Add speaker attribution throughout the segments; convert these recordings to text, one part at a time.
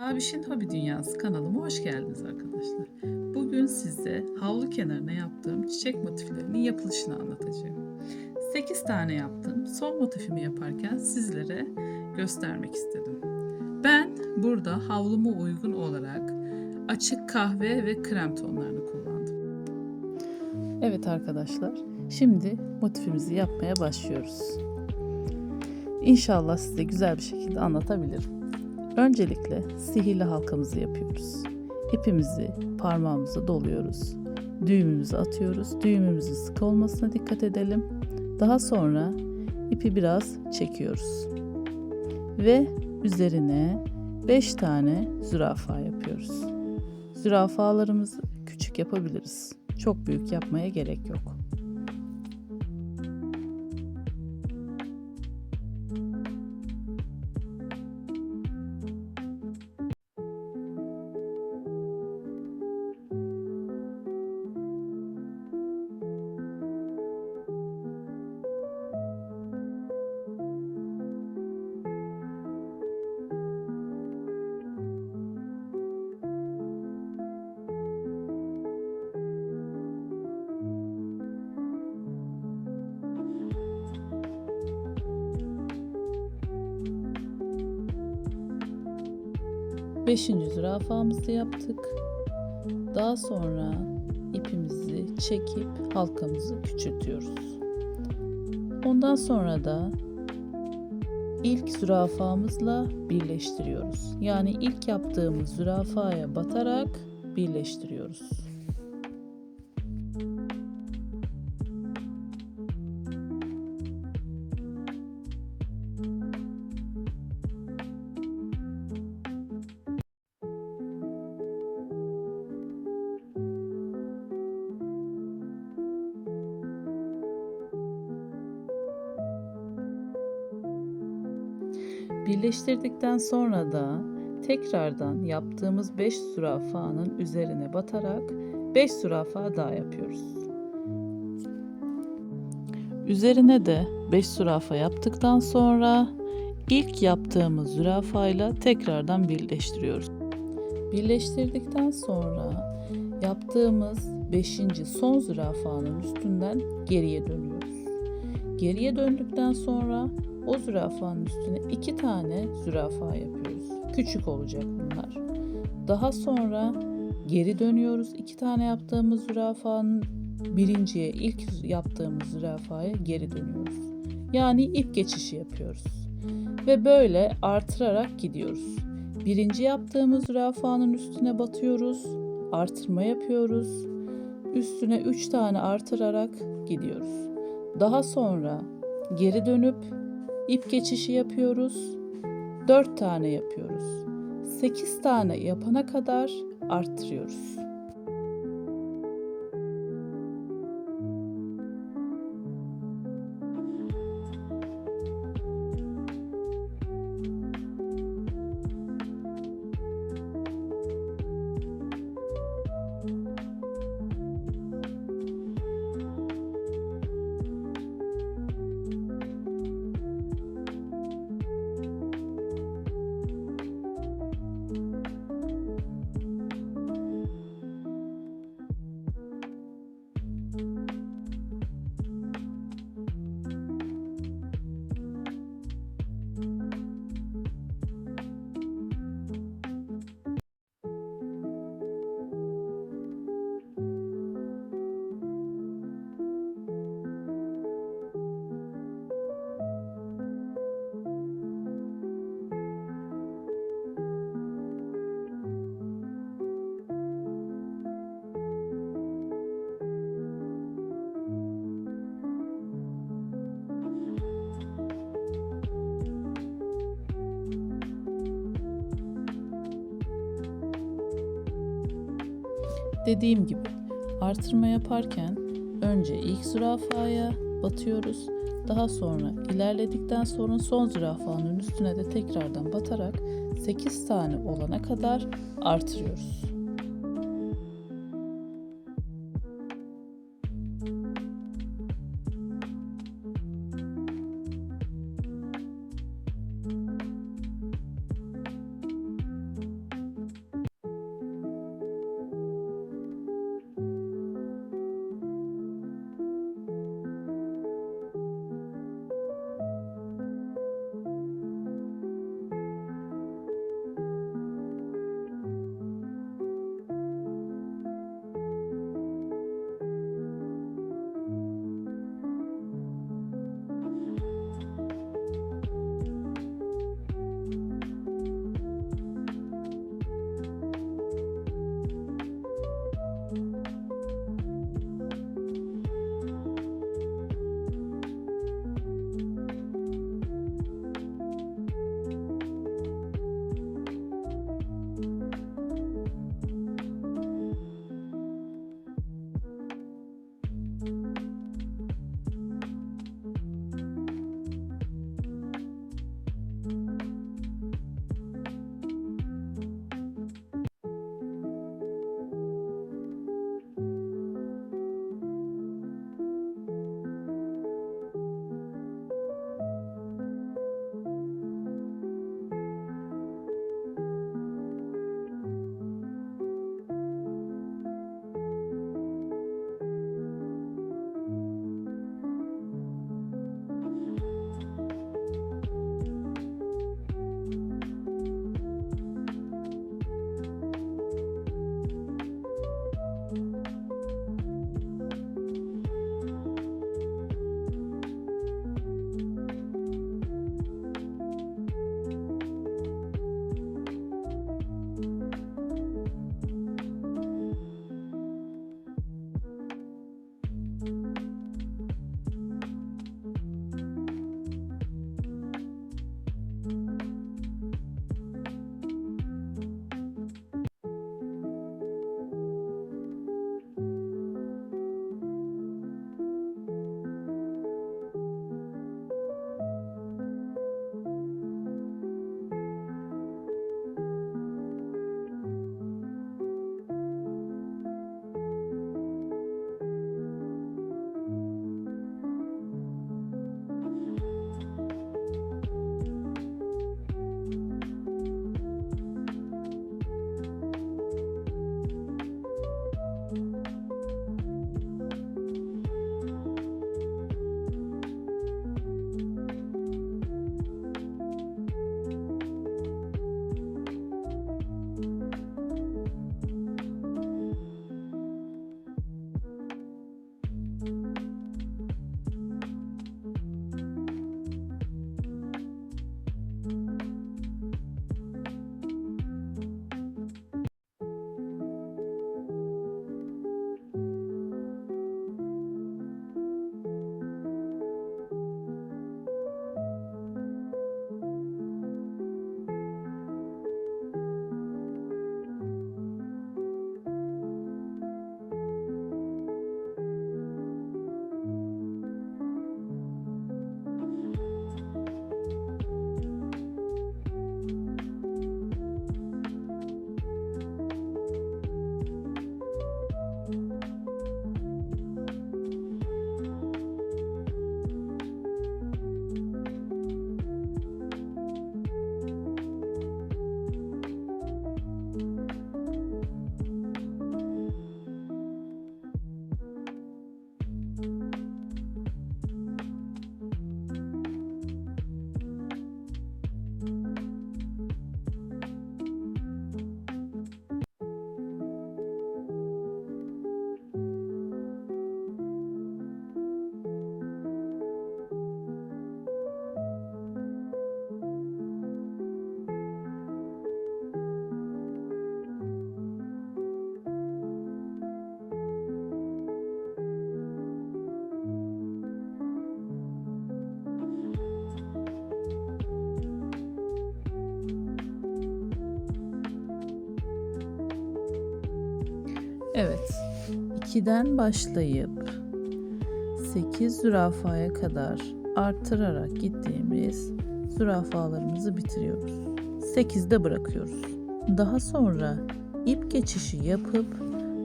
Speaker 1: Abişin Hobi Dünyası kanalıma hoş geldiniz arkadaşlar. Bugün size havlu kenarına yaptığım çiçek motiflerinin yapılışını anlatacağım. 8 tane yaptım. Son motifimi yaparken sizlere göstermek istedim. Ben burada havluma uygun olarak açık kahve ve krem tonlarını kullandım. Evet arkadaşlar, şimdi motifimizi yapmaya başlıyoruz. İnşallah size güzel bir şekilde anlatabilirim. Öncelikle sihirli halkamızı yapıyoruz. İpimizi parmağımıza doluyoruz. Düğümümüzü atıyoruz. Düğümümüzün sık olmasına dikkat edelim. Daha sonra ipi biraz çekiyoruz. Ve üzerine 5 tane zürafa yapıyoruz. Zürafalarımızı küçük yapabiliriz. Çok büyük yapmaya gerek yok. Beşinci zürafamızı yaptık. Daha sonra ipimizi çekip halkamızı küçültüyoruz. Ondan sonra da ilk zürafamızla birleştiriyoruz. Yani ilk yaptığımız zürafaya batarak birleştiriyoruz. Birleştirdikten sonra da tekrardan yaptığımız 5 zürafanın üzerine batarak 5 zürafa daha yapıyoruz. Üzerine de 5 zürafa yaptıktan sonra ilk yaptığımız zürafayla tekrardan birleştiriyoruz. Birleştirdikten sonra yaptığımız 5. son zürafanın üstünden geriye dönüyoruz. Geriye döndükten sonra o zürafanın üstüne iki tane zürafa yapıyoruz. Küçük olacak bunlar. Daha sonra geri dönüyoruz. iki tane yaptığımız zürafanın birinciye ilk yaptığımız zürafaya geri dönüyoruz. Yani ip geçişi yapıyoruz. Ve böyle artırarak gidiyoruz. Birinci yaptığımız zürafanın üstüne batıyoruz. Artırma yapıyoruz. Üstüne 3 tane artırarak gidiyoruz. Daha sonra geri dönüp ip geçişi yapıyoruz. 4 tane yapıyoruz. 8 tane yapana kadar arttırıyoruz. Dediğim gibi artırma yaparken önce ilk zürafaya batıyoruz. Daha sonra ilerledikten sonra son zürafanın üstüne de tekrardan batarak 8 tane olana kadar artırıyoruz. Evet. 2'den başlayıp 8 zürafaya kadar artırarak gittiğimiz zürafalarımızı bitiriyoruz. 8'de bırakıyoruz. Daha sonra ip geçişi yapıp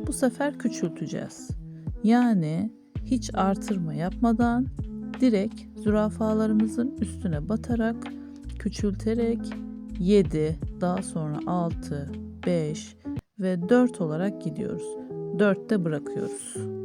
Speaker 1: bu sefer küçülteceğiz. Yani hiç artırma yapmadan direkt zürafalarımızın üstüne batarak küçülterek 7, daha sonra 6, 5 ve 4 olarak gidiyoruz. 4'te bırakıyoruz.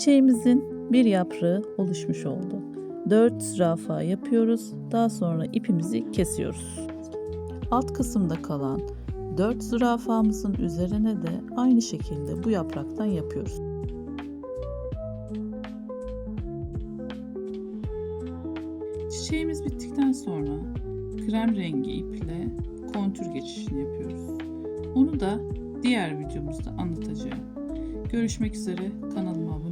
Speaker 1: Çiçeğimizin bir yaprağı oluşmuş oldu. 4 zürafa yapıyoruz. Daha sonra ipimizi kesiyoruz. Alt kısımda kalan 4 zürafamızın üzerine de aynı şekilde bu yapraktan yapıyoruz. Çiçeğimiz bittikten sonra krem rengi iple kontür geçişini yapıyoruz. Onu da diğer videomuzda anlatacağım. Görüşmek üzere. Kanalıma abone